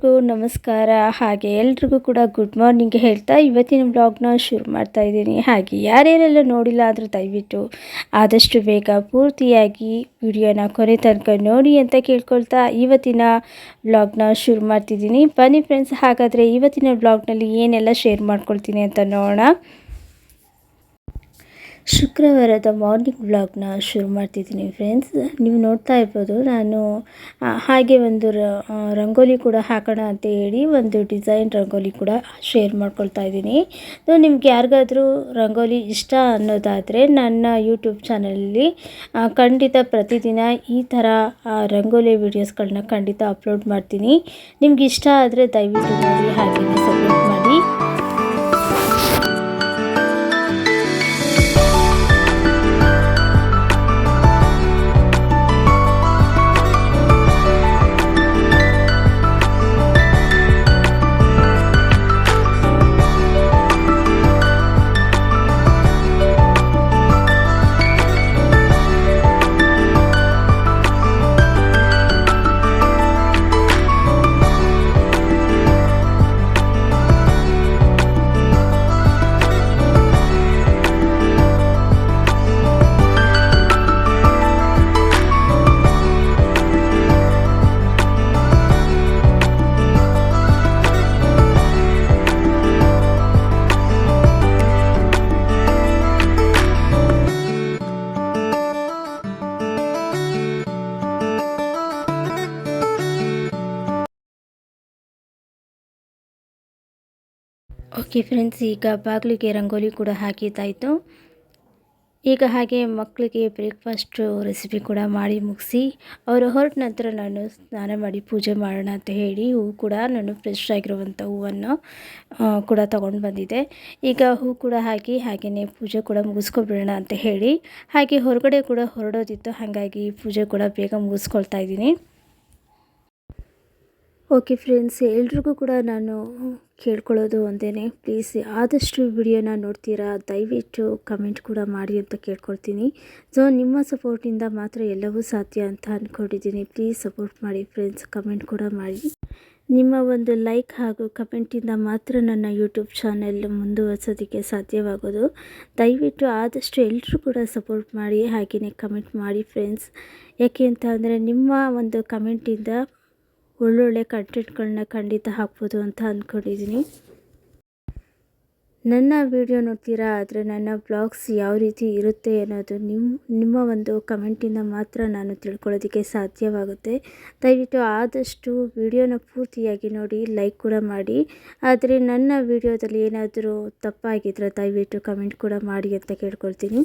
ಎಲ್ರಿಗೂ ನಮಸ್ಕಾರ. ಹಾಗೆ ಎಲ್ರಿಗೂ ಕೂಡ ಗುಡ್ ಮಾರ್ನಿಂಗ್ ಹೇಳ್ತಾ ಇವತ್ತಿನ ಬ್ಲಾಗ್ನ ಶುರು ಮಾಡ್ತಾ ಇದ್ದೀನಿ. ಹಾಗೆ ಯಾರ್ಯಾರೆಲ್ಲ ನೋಡಿಲ್ಲ ಆದರೂ ದಯವಿಟ್ಟು ಆದಷ್ಟು ಬೇಗ ಪೂರ್ತಿಯಾಗಿ ವಿಡಿಯೋನ ಕೊನೆ ತನಕ ನೋಡಿ ಅಂತ ಕೇಳ್ಕೊಳ್ತಾ ಇವತ್ತಿನ ಬ್ಲಾಗ್ನ ಶುರು ಮಾಡ್ತಿದ್ದೀನಿ. ಬನ್ನಿ ಫ್ರೆಂಡ್ಸ್ ಹಾಗಾದರೆ ಇವತ್ತಿನ ಬ್ಲಾಗ್ನಲ್ಲಿ ಏನೆಲ್ಲ ಶೇರ್ ಮಾಡ್ಕೊಳ್ತೀನಿ ಅಂತ ನೋಡೋಣ. ಶುಕ್ರವಾರದ ಮಾರ್ನಿಂಗ್ ವ್ಲಾಗ್ನ ಶುರು ಮಾಡ್ತಿದ್ದೀನಿ ಫ್ರೆಂಡ್ಸ್. ನೀವು ನೋಡ್ತಾ ಇರ್ಬೋದು, ನಾನು ಹಾಗೆ ಒಂದು ರಂಗೋಲಿ ಕೂಡ ಹಾಕೋಣ ಅಂತ ಹೇಳಿ ಒಂದು ಡಿಸೈನ್ ರಂಗೋಲಿ ಕೂಡ ಶೇರ್ ಮಾಡ್ಕೊಳ್ತಾ ಇದ್ದೀನಿ. ನಿಮ್ಗೆ ಯಾರಿಗಾದರೂ ರಂಗೋಲಿ ಇಷ್ಟ ಅನ್ನೋದಾದರೆ ನನ್ನ ಯೂಟ್ಯೂಬ್ ಚಾನಲಲ್ಲಿ ಖಂಡಿತ ಪ್ರತಿದಿನ ಈ ಥರ ರಂಗೋಲಿ ವೀಡಿಯೋಸ್ಗಳನ್ನ ಖಂಡಿತ ಅಪ್ಲೋಡ್ ಮಾಡ್ತೀನಿ. ನಿಮ್ಗೆ ಇಷ್ಟ ಆದರೆ ದಯವಿಟ್ಟು ನೋಡಿ ಹಾಗೆ ಸಪೋರ್ಟ್ ಓಕೆ ಫ್ರೆಂಡ್ಸ್, ಈಗ ಬಾಗಿಲಿಗೆ ರಂಗೋಲಿ ಕೂಡ ಹಾಕಿದ್ದಾಯಿತು. ಈಗ ಹಾಗೆ ಮಕ್ಕಳಿಗೆ ಬ್ರೇಕ್ಫಾಸ್ಟು ರೆಸಿಪಿ ಕೂಡ ಮಾಡಿ ಮುಗಿಸಿ, ಅವರು ಹೊರಟ ನಂತರ ನಾನು ಸ್ನಾನ ಮಾಡಿ ಪೂಜೆ ಮಾಡೋಣ ಅಂತ ಹೇಳಿ ಹೂವು ಕೂಡ ನಾನು ಫ್ರೆಶ್ ಆಗಿರುವಂಥ ಹೂವನ್ನು ಕೂಡ ತೊಗೊಂಡು ಬಂದಿದ್ದೆ. ಈಗ ಹೂ ಕೂಡ ಹಾಕಿ ಹಾಗೆಯೇ ಪೂಜೆ ಕೂಡ ಮುಗಿಸ್ಕೊಬಿಡೋಣ ಅಂತ ಹೇಳಿ, ಹಾಗೆ ಹೊರಗಡೆ ಕೂಡ ಹೊರಡೋದಿತ್ತು, ಹಾಗಾಗಿ ಪೂಜೆ ಕೂಡ ಬೇಗ ಮುಗಿಸ್ಕೊಳ್ತಾ ಇದ್ದೀನಿ. ಓಕೆ ಫ್ರೆಂಡ್ಸ್ ಎಲ್ರಿಗೂ ಕೂಡ ನಾನು ಕೇಳ್ಕೊಳ್ಳೋದು ಒಂದೇ ಪ್ಲೀಸ್ ಆದಷ್ಟು ವಿಡಿಯೋನ ನೋಡ್ತೀರಾ? ದಯವಿಟ್ಟು ಕಮೆಂಟ್ ಕೂಡ ಮಾಡಿ ಅಂತ ಕೇಳ್ಕೊಳ್ತೀನಿ. ಸೊ ನಿಮ್ಮ ಸಪೋರ್ಟಿಂದ ಮಾತ್ರ ಎಲ್ಲವೂ ಸಾಧ್ಯ ಅಂತ ಅಂದ್ಕೊಂಡಿದ್ದೀನಿ ಪ್ಲೀಸ್ ಸಪೋರ್ಟ್ ಮಾಡಿ ಫ್ರೆಂಡ್ಸ್ ಕಮೆಂಟ್ ಕೂಡ ಮಾಡಿ. ನಿಮ್ಮ ಒಂದು ಲೈಕ್ ಹಾಗೂ ಕಮೆಂಟಿಂದ ಮಾತ್ರ ನನ್ನ ಯೂಟ್ಯೂಬ್ ಚಾನೆಲ್ ಮುಂದುವರ್ಸೋದಕ್ಕೆ ಸಾಧ್ಯವಾಗೋದು. ದಯವಿಟ್ಟು ಆದಷ್ಟು ಎಲ್ಲರೂ ಕೂಡ ಸಪೋರ್ಟ್ ಮಾಡಿ ಹಾಗೆಯೇ ಕಮೆಂಟ್ ಮಾಡಿ ಫ್ರೆಂಡ್ಸ್ ಯಾಕೆ ಅಂತ ನಿಮ್ಮ ಒಂದು ಕಮೆಂಟಿಂದ ಒಳ್ಳೊಳ್ಳೆ ಕಂಟೆಂಟ್ಗಳನ್ನ ಖಂಡಿತ ಹಾಕ್ಬೋದು ಅಂತ ಅಂದ್ಕೊಂಡಿದ್ದೀನಿ. ನನ್ನ ವಿಡಿಯೋ ನೋಡ್ತೀರಾ? ಆದರೆ ನನ್ನ ಬ್ಲಾಗ್ಸ್ ಯಾವ ರೀತಿ ಇರುತ್ತೆ ಅನ್ನೋದು ನಿಮ್ಮ ನಿಮ್ಮ ಒಂದು ಕಮೆಂಟಿಂದ ಮಾತ್ರ ನಾನು ತಿಳ್ಕೊಳ್ಳೋದಕ್ಕೆ ಸಾಧ್ಯವಾಗುತ್ತೆ. ದಯವಿಟ್ಟು ಆದಷ್ಟು ವಿಡಿಯೋನ ಪೂರ್ತಿಯಾಗಿ ನೋಡಿ, ಲೈಕ್ ಕೂಡ ಮಾಡಿ. ಆದರೆ ನನ್ನ ವಿಡಿಯೋದಲ್ಲಿ ಏನಾದರೂ ತಪ್ಪಾಗಿದ್ದರೆ ದಯವಿಟ್ಟು ಕಮೆಂಟ್ ಕೂಡ ಮಾಡಿ ಅಂತ ಕೇಳ್ಕೊಳ್ತೀನಿ.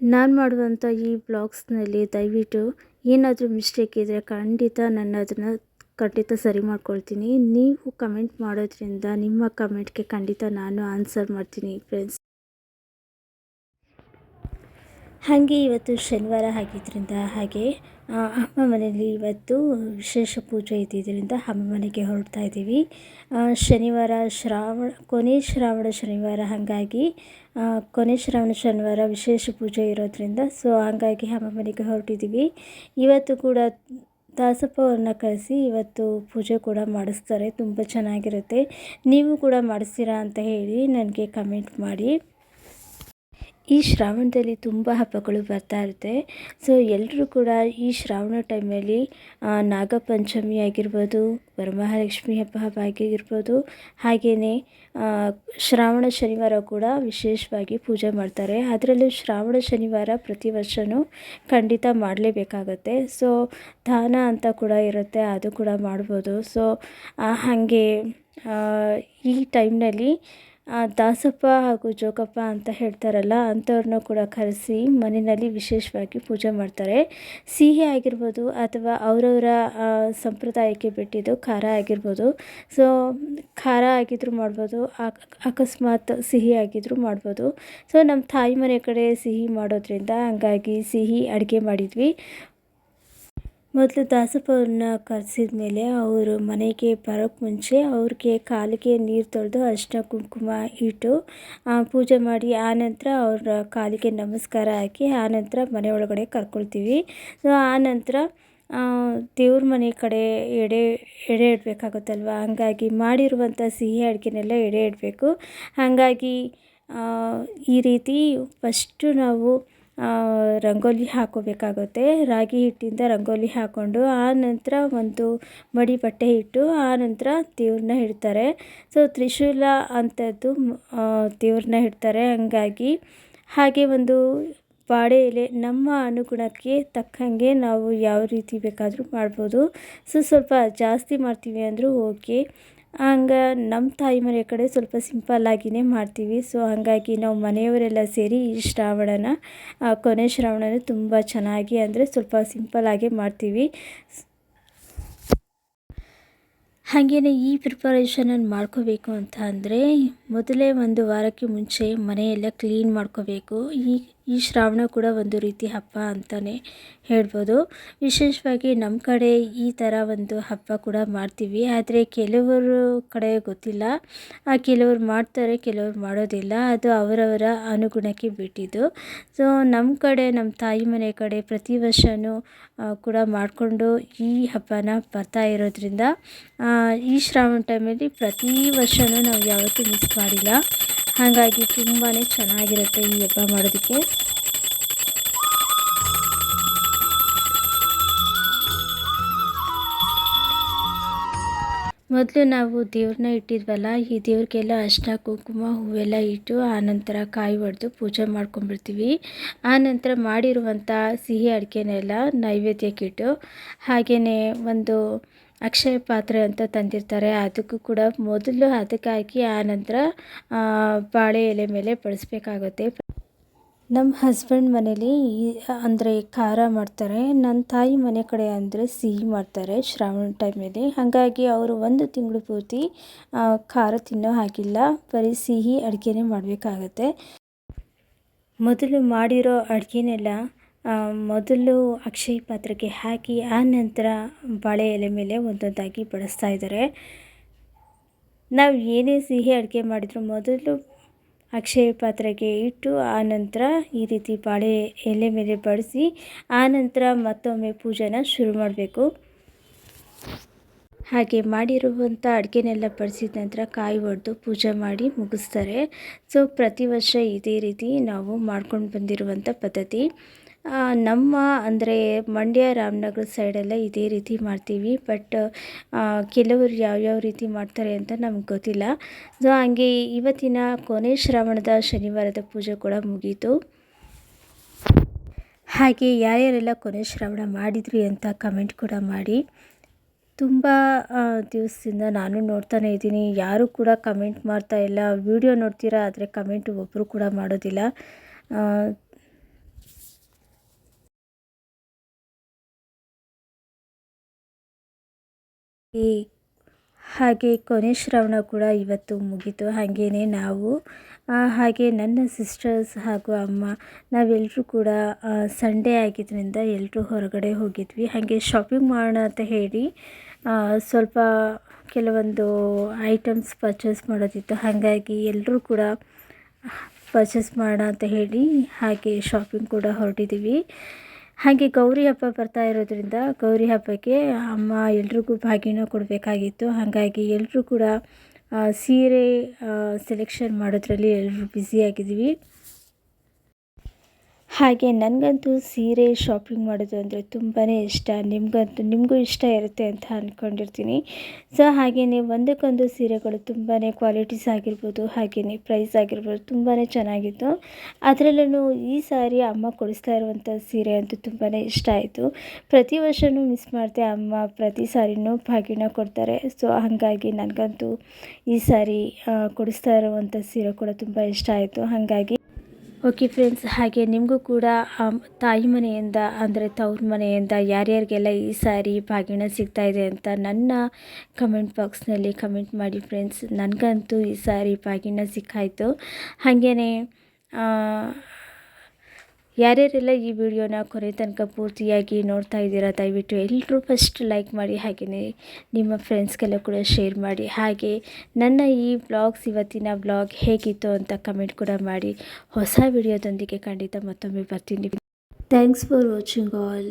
ನಾನು ಮಾಡುವಂಥ ಈ ಬ್ಲಾಗ್ಸ್ನಲ್ಲಿ ದಯವಿಟ್ಟು ಏನಾದರೂ ಮಿಸ್ಟೇಕ್ ಇದ್ದರೆ ಖಂಡಿತ ನಾನು ಅದನ್ನು ಖಂಡಿತ ಸರಿ ಮಾಡ್ಕೊಳ್ತೀನಿ. ನೀವು ಕಮೆಂಟ್ ಮಾಡೋದ್ರಿಂದ ನಿಮ್ಮ ಕಮೆಂಟ್ಗೆ ಖಂಡಿತ ನಾನು ಆನ್ಸರ್ ಮಾಡ್ತೀನಿ ಫ್ರೆಂಡ್ಸ್ ಹಾಗೆ ಇವತ್ತು ಶನಿವಾರ ಆಗಿದ್ದರಿಂದ ಹಾಗೆ ಅಮ್ಮ ಮನೆಯಲ್ಲಿ ಇವತ್ತು ವಿಶೇಷ ಪೂಜೆ ಇದ್ದಿದ್ದರಿಂದ ಅಮ್ಮ ಮನೆಗೆ ಹೊರಡ್ತಾ ಇದ್ದೀವಿ. ಶನಿವಾರ ಶ್ರಾವಣ, ಕೊನೆ ಶ್ರಾವಣ ಶನಿವಾರ ಹಾಗಾಗಿ ಕೊನೆ ಶ್ರಾವಣ ಶನಿವಾರ ವಿಶೇಷ ಪೂಜೆ ಇರೋದ್ರಿಂದ ಸೊ ಹಾಗಾಗಿ ಅಮ್ಮ ಮನೆಗೆ ಹೊರಟಿದ್ದೀವಿ. ಇವತ್ತು ಕೂಡ ದಾಸಪ್ಪವನ್ನು ಕಳಿಸಿ ಇವತ್ತು ಪೂಜೆ ಕೂಡ ಮಾಡಿಸ್ತಾರೆ, ತುಂಬ ಚೆನ್ನಾಗಿರುತ್ತೆ. ನೀವು ಕೂಡ ಮಾಡಿಸ್ತೀರಾ ಅಂತ ಹೇಳಿ ನನಗೆ ಕಮೆಂಟ್ ಮಾಡಿ. ಈ ಶ್ರಾವಣದಲ್ಲಿ ತುಂಬ ಹಬ್ಬಗಳು ಬರ್ತಾ ಇರುತ್ತೆ. ಸೊ ಎಲ್ಲರೂ ಕೂಡ ಈ ಶ್ರಾವಣ ಟೈಮಲ್ಲಿ ನಾಗಪಂಚಮಿ ಆಗಿರ್ಬೋದು, ವರಮಹಾಲಕ್ಷ್ಮಿ ಹಬ್ಬ ಹಬ್ಬ ಆಗಿರ್ಬೋದು ಹಾಗೆಯೇ ಶ್ರಾವಣ ಶನಿವಾರ ಕೂಡ ವಿಶೇಷವಾಗಿ ಪೂಜೆ ಮಾಡ್ತಾರೆ. ಅದರಲ್ಲೂ ಶ್ರಾವಣ ಶನಿವಾರ ಪ್ರತಿ ವರ್ಷವೂ ಖಂಡಿತ ಮಾಡಲೇಬೇಕಾಗತ್ತೆ. ಸೊ ದಾನ ಅಂತ ಕೂಡ ಇರುತ್ತೆ, ಅದು ಕೂಡ ಮಾಡ್ಬೋದು. ಸೊ ಹಾಗೆ ಈ ಟೈಮ್ನಲ್ಲಿ ದಾಸಪ್ಪ ಹಾಗೂ ಜೋಗಪ್ಪ ಅಂತ ಹೇಳ್ತಾರಲ್ಲ, ಅಂಥವ್ರನ್ನ ಕೂಡ ಕರೆಸಿ ಮನೆಯಲ್ಲಿ ವಿಶೇಷವಾಗಿ ಪೂಜೆ ಮಾಡ್ತಾರೆ. ಸಿಹಿ ಆಗಿರ್ಬೋದು ಅಥವಾ ಅವರವರ ಸಂಪ್ರದಾಯಕ್ಕೆ ಬಿಟ್ಟಿದ್ದು ಖಾರ ಆಗಿರ್ಬೋದು. ಸೊ ಖಾರ ಆಗಿದ್ದರೂ ಮಾಡ್ಬೋದು, ಅಕ್- ಅಕಸ್ಮಾತ್ ಸಿಹಿ ಆಗಿದ್ದರೂ ಮಾಡ್ಬೋದು. ಸೊ ನಮ್ಮ ತಾಯಿ ಮನೆ ಕಡೆ ಸಿಹಿ ಮಾಡೋದ್ರಿಂದ ಹಂಗಾಗಿ ಸಿಹಿ ಅಡುಗೆ ಮಾಡಿದ್ವಿ. ಮೊದಲು ದಾಸಪ್ಪವ್ರನ್ನ ಕರೆಸಿದ ಮೇಲೆ ಅವರು ಮನೆಗೆ ಬರೋಕ್ಕೆ ಮುಂಚೆ ಅವ್ರಿಗೆ ಕಾಲಿಗೆ ನೀರು ತೊಳೆದು ಅರಿಶಿನ, ಕುಂಕುಮ ಇಟ್ಟು ಪೂಜೆ ಮಾಡಿ ಆನಂತರ ಅವ್ರ ಕಾಲಿಗೆ ನಮಸ್ಕಾರ ಹಾಕಿ ಆನಂತರ ಮನೆ ಒಳಗಡೆ ಕರ್ಕೊಳ್ತೀವಿ. ಸೊ ಆನಂತರ ದೇವ್ರ ಮನೆ ಕಡೆ ಎಡೆ ಎಡೆ ಇಡಬೇಕಾಗುತ್ತಲ್ವ? ಹಂಗಾಗಿ ಮಾಡಿರುವಂಥ ಸಿಹಿ ಅಡುಗೆನೆಲ್ಲ ಎಡೆ ಇಡಬೇಕು. ಹಾಗಾಗಿ ಈ ರೀತಿ ಫಸ್ಟು ನಾವು ರಂಗೋಲಿ ಹಾಕೋಬೇಕಾಗುತ್ತೆ. ರಾಗಿ ಹಿಟ್ಟಿಂದ ರಂಗೋಲಿ ಹಾಕ್ಕೊಂಡು ಆ ನಂತರ ಒಂದು ಮಡಿ ಬಟ್ಟೆ ಇಟ್ಟು ಆ ನಂತರ ದೇವ್ರನ್ನ ಇಡ್ತಾರೆ. ಸೊ ತ್ರಿಶೂಲ ಅಂಥದ್ದು ದೇವ್ರನ್ನ ಇಡ್ತಾರೆ. ಹಂಗಾಗಿ ಹಾಗೆ ಒಂದು ಬಾಳೆ ಎಲೆ ನಮ್ಮ ಅನುಗುಣಕ್ಕೆ ತಕ್ಕಂಗೆ ನಾವು ಯಾವ ರೀತಿ ಬೇಕಾದರೂ ಮಾಡ್ಬೋದು. ಸೊ ಸ್ವಲ್ಪ ಜಾಸ್ತಿ ಮಾಡ್ತೀವಿ ಅಂದರೂ ಓಕೆ. ಹಂಗೆ ನಮ್ಮ ತಾಯಿ ಮನೆ ಕಡೆ ಸ್ವಲ್ಪ ಸಿಂಪಲ್ಲಾಗಿಯೇ ಮಾಡ್ತೀವಿ. ಸೊ ಹಾಗಾಗಿ ನಾವು ಮನೆಯವರೆಲ್ಲ ಸೇರಿ ಈ ಶ್ರಾವಣನ ಕೊನೆ ಶ್ರಾವಣನ ತುಂಬ ಚೆನ್ನಾಗಿ ಅಂದರೆ ಸ್ವಲ್ಪ ಸಿಂಪಲ್ಲಾಗೇ ಮಾಡ್ತೀವಿ. ಹಾಗೆಯೇ ಈ ಪ್ರಿಪರೇಷನನ್ನು ಮಾಡ್ಕೋಬೇಕು ಅಂತ ಅಂದರೆ ಮೊದಲೇ ಒಂದು ವಾರಕ್ಕೆ ಮುಂಚೆ ಮನೆಯೆಲ್ಲ ಕ್ಲೀನ್ ಮಾಡ್ಕೋಬೇಕು. ಈ ಈ ಶ್ರಾವಣ ಕೂಡ ಒಂದು ರೀತಿ ಹಬ್ಬ ಅಂತಲೇ ಹೇಳ್ಬೋದು. ವಿಶೇಷವಾಗಿ ನಮ್ಮ ಕಡೆ ಈ ಥರ ಒಂದು ಹಬ್ಬ ಕೂಡ ಮಾಡ್ತೀವಿ. ಆದರೆ ಕೆಲವರು ಕಡೆ ಗೊತ್ತಿಲ್ಲ. ಆ ಕೆಲವರು ಮಾಡ್ತಾರೆ, ಕೆಲವರು ಮಾಡೋದಿಲ್ಲ. ಅದು ಅವರವರ ಅನುಗುಣಕ್ಕೆ ಬಿಟ್ಟಿದ್ದು. ಸೊ ನಮ್ಮ ಕಡೆ ನಮ್ಮ ತಾಯಿ ಮನೆ ಕಡೆ ಪ್ರತಿ ವರ್ಷವೂ ಕೂಡ ಮಾಡಿಕೊಂಡು ಈ ಹಬ್ಬನ ಬರ್ತಾ ಇರೋದ್ರಿಂದ ಈ ಶ್ರಾವಣ ಟೈಮಲ್ಲಿ ಪ್ರತಿ ವರ್ಷವೂ ನಾವು ಯಾವತ್ತೂ ಮಿಸ್ ಮಾಡಿಲ್ಲ. ಹಾಗಾಗಿ ತುಂಬಾ ಚೆನ್ನಾಗಿರುತ್ತೆ ಈ ಹಬ್ಬ ಮಾಡೋದಕ್ಕೆ. ಮೊದಲು ನಾವು ದೇವ್ರನ್ನ ಇಟ್ಟಿದ್ವಲ್ಲ, ಈ ದೇವ್ರಿಗೆಲ್ಲ ಅಷ್ಟ ಕುಂಕುಮ ಹೂವೆಲ್ಲ ಇಟ್ಟು ಆನಂತರ ಕಾಯಿ ಹೊಡೆದು ಪೂಜೆ ಮಾಡ್ಕೊಂಡ್ಬಿಡ್ತೀವಿ. ಆನಂತರ ಮಾಡಿರುವಂಥ ಸಿಹಿ ಅಡಿಕೆನೆಲ್ಲ ನೈವೇದ್ಯಕ್ಕಿಟ್ಟು, ಹಾಗೆಯೇ ಒಂದು ಅಕ್ಷಯ ಪಾತ್ರೆ ಅಂತ ತಂದಿರ್ತಾರೆ. ಅದಕ್ಕೂ ಕೂಡ ಮೊದಲು ಅದಕ್ಕೆ ಹಾಕಿ ನಂತರ ಬಾಳೆ ಎಲೆ ಮೇಲೆ ಬಳಸಬೇಕಾಗುತ್ತೆ. ನಮ್ಮ ಹಸ್ಬೆಂಡ್ ಮನೇಲಿ ಅಂದರೆ ಖಾರ ಮಾಡ್ತಾರೆ. ನನ್ನ ತಾಯಿ ಮನೆ ಕಡೆ ಅಂದರೆ ಸಿಹಿ ಮಾಡ್ತಾರೆ ಶ್ರಾವಣ ಟೈಮಲ್ಲಿ. ಹಾಗಾಗಿ ಅವರು ಒಂದು ತಿಂಗಳು ಪೂರ್ತಿ ಖಾರ ತಿನ್ನೋ ಹಾಗಿಲ್ಲ. ಬರೀ ಸಿಹಿ ಅಡುಗೆನೇ ಮಾಡಬೇಕಾಗತ್ತೆ. ಮೊದಲು ಮಾಡಿರೋ ಅಡುಗೆನೆಲ್ಲ ಮೊದಲು ಅಕ್ಷಯ ಪಾತ್ರೆಗೆ ಹಾಕಿ, ಆ ನಂತರ ಬಾಳೆ ಎಲೆ ಮೇಲೆ ಒಂದೊಂದಾಗಿ ಬಡಿಸ್ತಾ ಇದ್ದಾರೆ. ನಾವು ಏನೇ ಸಿಹಿ ಅಡುಗೆ ಮಾಡಿದರೂ ಮೊದಲು ಅಕ್ಷಯ ಪಾತ್ರೆಗೆ ಇಟ್ಟು ಆನಂತರ ಈ ರೀತಿ ಬಾಳೆ ಎಲೆ ಮೇಲೆ ಬಡಿಸಿ ಆನಂತರ ಮತ್ತೊಮ್ಮೆ ಪೂಜೆನ ಶುರು ಮಾಡಬೇಕು. ಹಾಗೆ ಮಾಡಿರುವಂಥ ಅಡುಗೆನೆಲ್ಲ ಬಡಿಸಿದ ನಂತರ ಕಾಯಿ ಒಡೆದು ಪೂಜೆ ಮಾಡಿ ಮುಗಿಸ್ತಾರೆ. ಸೊ ಪ್ರತಿ ವರ್ಷ ಇದೇ ರೀತಿ ನಾವು ಮಾಡ್ಕೊಂಡು ಬಂದಿರುವಂಥ ಪದ್ಧತಿ. ನಮ್ಮ ಅಂದರೆ ಮಂಡ್ಯ ರಾಮನಗರ ಸೈಡೆಲ್ಲ ಇದೇ ರೀತಿ ಮಾಡ್ತೀವಿ. ಬಟ್ ಕೆಲವರು ಯಾವ್ಯಾವ ರೀತಿ ಮಾಡ್ತಾರೆ ಅಂತ ನಮ್ಗೆ ಗೊತ್ತಿಲ್ಲ. ಸೊ, ಹಂಗೆ ಇವತ್ತಿನ ಕೊನೆ ಶ್ರಾವಣದ ಶನಿವಾರದ ಪೂಜೆ ಕೂಡ ಮುಗೀತು. ಹಾಗೆ ಯಾರ್ಯಾರೆಲ್ಲ ಕೊನೆ ಶ್ರಾವಣ ಮಾಡಿದ್ರಿ ಅಂತ ಕಮೆಂಟ್ ಕೂಡ ಮಾಡಿ. ತುಂಬ ದಿವಸದಿಂದ ನಾನು ನೋಡ್ತಾನೆ ಇದ್ದೀನಿ. ಯಾರೂ ಕೂಡ ಕಮೆಂಟ್ ಮಾಡ್ತಾ ಇಲ್ಲ. ವಿಡಿಯೋ ನೋಡ್ತೀರಾ, ಆದರೆ ಕಮೆಂಟ್ ಒಬ್ಬರು ಕೂಡ ಮಾಡೋದಿಲ್ಲ. ಈ ಹಾಗೆ ಕೊನೆ ಶ್ರವಣ ಕೂಡ ಇವತ್ತು ಮುಗೀತು. ಹಾಗೆಯೇ ನಾವು ಹಾಗೆ ನನ್ನ ಸಿಸ್ಟರ್ಸ್ ಹಾಗೂ ಅಮ್ಮ ನಾವೆಲ್ಲರೂ ಕೂಡ ಸಂಡೇ ಆಗಿದ್ದರಿಂದ ಎಲ್ಲರೂ ಹೊರಗಡೆ ಹೋಗಿದ್ವಿ. ಹಾಗೆ ಶಾಪಿಂಗ್ ಮಾಡೋಣ ಅಂತ ಹೇಳಿ ಸ್ವಲ್ಪ ಕೆಲವೊಂದು ಐಟಮ್ಸ್ ಪರ್ಚೇಸ್ ಮಾಡೋದಿತ್ತು. ಹಾಗಾಗಿ ಎಲ್ಲರೂ ಕೂಡ ಪರ್ಚೇಸ್ ಮಾಡೋಣ ಅಂತ ಹೇಳಿ ಹಾಗೆ ಶಾಪಿಂಗ್ ಕೂಡ ಹೊರಟಿದ್ದೀವಿ ಹಾಗೆ ಗೌರಿ ಹಬ್ಬ ಬರ್ತಾ ಇರೋದ್ರಿಂದ ಗೌರಿ ಹಬ್ಬಕ್ಕೆ ಅಮ್ಮ ಎಲ್ರಿಗೂ ಬಾಗಿನ ಕೊಡಬೇಕಾಗಿತ್ತು. ಹಾಗಾಗಿ ಎಲ್ಲರೂ ಕೂಡ ಸೀರೆ ಸೆಲೆಕ್ಷನ್ ಮಾಡೋದ್ರಲ್ಲಿ ಎಲ್ಲರೂ ಬ್ಯುಸಿಯಾಗಿದ್ವಿ ಹಾಗೆ ನನಗಂತೂ ಸೀರೆ ಶಾಪಿಂಗ್ ಮಾಡೋದು ಅಂದರೆ ತುಂಬಾ ಇಷ್ಟ. ನಿಮಗಂತೂ ನಿಮಗೂ ಇಷ್ಟ ಇರುತ್ತೆ ಅಂತ ಅಂದ್ಕೊಂಡಿರ್ತೀನಿ ಸೊ ಹಾಗೆಯೇ ಒಂದಕ್ಕೊಂದು ಸೀರೆಗಳು ತುಂಬಾ ಕ್ವಾಲಿಟೀಸ್ ಆಗಿರ್ಬೋದು ಹಾಗೆಯೇ ಪ್ರೈಸ್ ಆಗಿರ್ಬೋದು ತುಂಬಾ ಚೆನ್ನಾಗಿತ್ತು. ಅದರಲ್ಲೂ ಈ ಸಾರಿ ಅಮ್ಮ ಕೊಡಿಸ್ತಾ ಇರುವಂಥ ಸೀರೆ ಅಂತೂ ತುಂಬಾ ಇಷ್ಟ ಆಯಿತು. ಪ್ರತಿ ವರ್ಷವೂ ಮಿಸ್ ಮಾಡಿದೆ ಅಮ್ಮ ಪ್ರತಿ ಸಾರಿನೂ ಭಾಗಿನ ಕೊಡ್ತಾರೆ. ಸೊ ಹಾಗಾಗಿ ನನಗಂತೂ ಈ ಸಾರಿ ಕೊಡಿಸ್ತಾ ಇರುವಂಥ ಸೀರೆ ಕೂಡ ತುಂಬ ಇಷ್ಟ ಆಯಿತು. ಹಾಗಾಗಿ ಓಕೆ ಫ್ರೆಂಡ್ಸ್ ಹಾಗೆ ನಿಮಗೂ ಕೂಡ ತಾಯಿ ಮನೆಯಿಂದ, ಅಂದರೆ ತವ್ರ ಮನೆಯಿಂದ ಯಾರ್ಯಾರಿಗೆಲ್ಲ ಈ ಸಾರಿ ಬಾಗಿಣ ಸಿಗ್ತಾ ಇದೆ ಅಂತ ನನ್ನ ಕಮೆಂಟ್ ಬಾಕ್ಸ್ನಲ್ಲಿ ಕಮೆಂಟ್ ಮಾಡಿ ಫ್ರೆಂಡ್ಸ್ ನನಗಂತೂ ಈ ಸಾರಿ ಬಾಗಿಣ ಸಿಕ್ಕಾಯಿತು. ಹಾಗೆಯೇ ಯಾರ್ಯಾರೆಲ್ಲ ಈ ವಿಡಿಯೋನ ಕೊನೆ ತನಕ ಪೂರ್ತಿಯಾಗಿ ನೋಡ್ತಾ ಇದ್ದೀರಾ, ದಯವಿಟ್ಟು ಎಲ್ಲರೂ ಫಸ್ಟ್ ಲೈಕ್ ಮಾಡಿ, ಹಾಗೆಯೇ ನಿಮ್ಮ ಫ್ರೆಂಡ್ಸ್ಗೆಲ್ಲ ಕೂಡ ಶೇರ್ ಮಾಡಿ, ಹಾಗೆ ನನ್ನ ಈ ಬ್ಲಾಗ್ಸ್ ಇವತ್ತಿನ ಬ್ಲಾಗ್ ಹೇಗಿತ್ತು ಅಂತ ಕಮೆಂಟ್ ಕೂಡ ಮಾಡಿ. ಹೊಸ ವಿಡಿಯೋದೊಂದಿಗೆ ಖಂಡಿತ ಮತ್ತೊಮ್ಮೆ ಬರ್ತೀನಿ. Thanks for watching all